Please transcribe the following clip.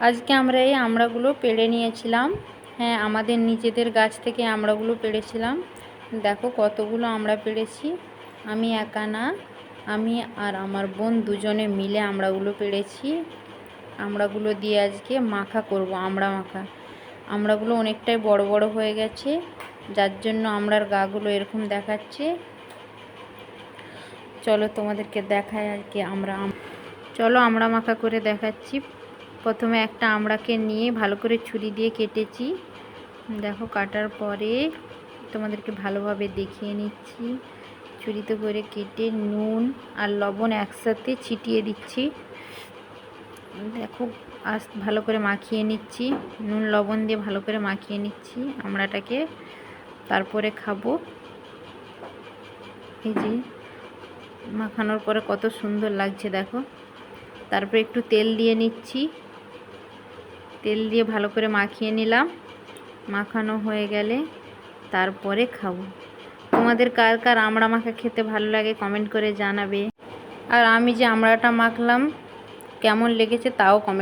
আজকে আমরা এই আমড়াগুলো পেড়ে নিয়েছিলাম। হ্যাঁ আমাদের নিজেদের গাছ থেকে আমড়াগুলো পেড়েছিলাম। দেখো কতগুলো আমড়া পেড়েছি। আমি একা না, আমি আর আমার বোন দুজনে মিলে আমড়াগুলো পেড়েছি। আমড়াগুলো দিয়ে আজকে মাখা করব, আমড়া মাখা। আমড়াগুলো অনেকটাই বড় বড় হয়ে গেছে, যার জন্য আমড়ার গাগুলো এরকম দেখাচ্ছে। চলো তোমাদেরকে দেখায় আর কি আমরা চলো আমড়া মাখা করে দেখাচ্ছি। প্রথমে একটা আমড়াকে নিয়ে ভালো করে ছুরি দিয়ে কেটেছি। দেখো, কাটার পরে তোমাদেরকে ভালোভাবে দেখিয়ে নিচ্ছি। ছুরিতে করে কেটে নুন আর লবণ একসাথে ছিটিয়ে দিচ্ছি। দেখো আস ভালো করে মাখিয়ে নিচ্ছি। নুন, লবণ দিয়ে ভালো করে মাখিয়ে নিচ্ছি আমড়াটাকে। তারপরে খাব। এই যে, মাখানোর পরে কত সুন্দর লাগছে, দেখো। তারপরে একটু তেল দিয়ে নিচ্ছি। তেল দিয়ে ভালো করে মাখিয়ে নিলাম। মাখানো হয়ে গেলে তারপরে খাব। তোমাদের কার কার আমড়া মাখা খেতে ভালো লাগে কমেন্ট করে জানাবে। আর আমি যে আমড়াটা মাখলাম, কেমন লেগেছে তাও কমেন্ট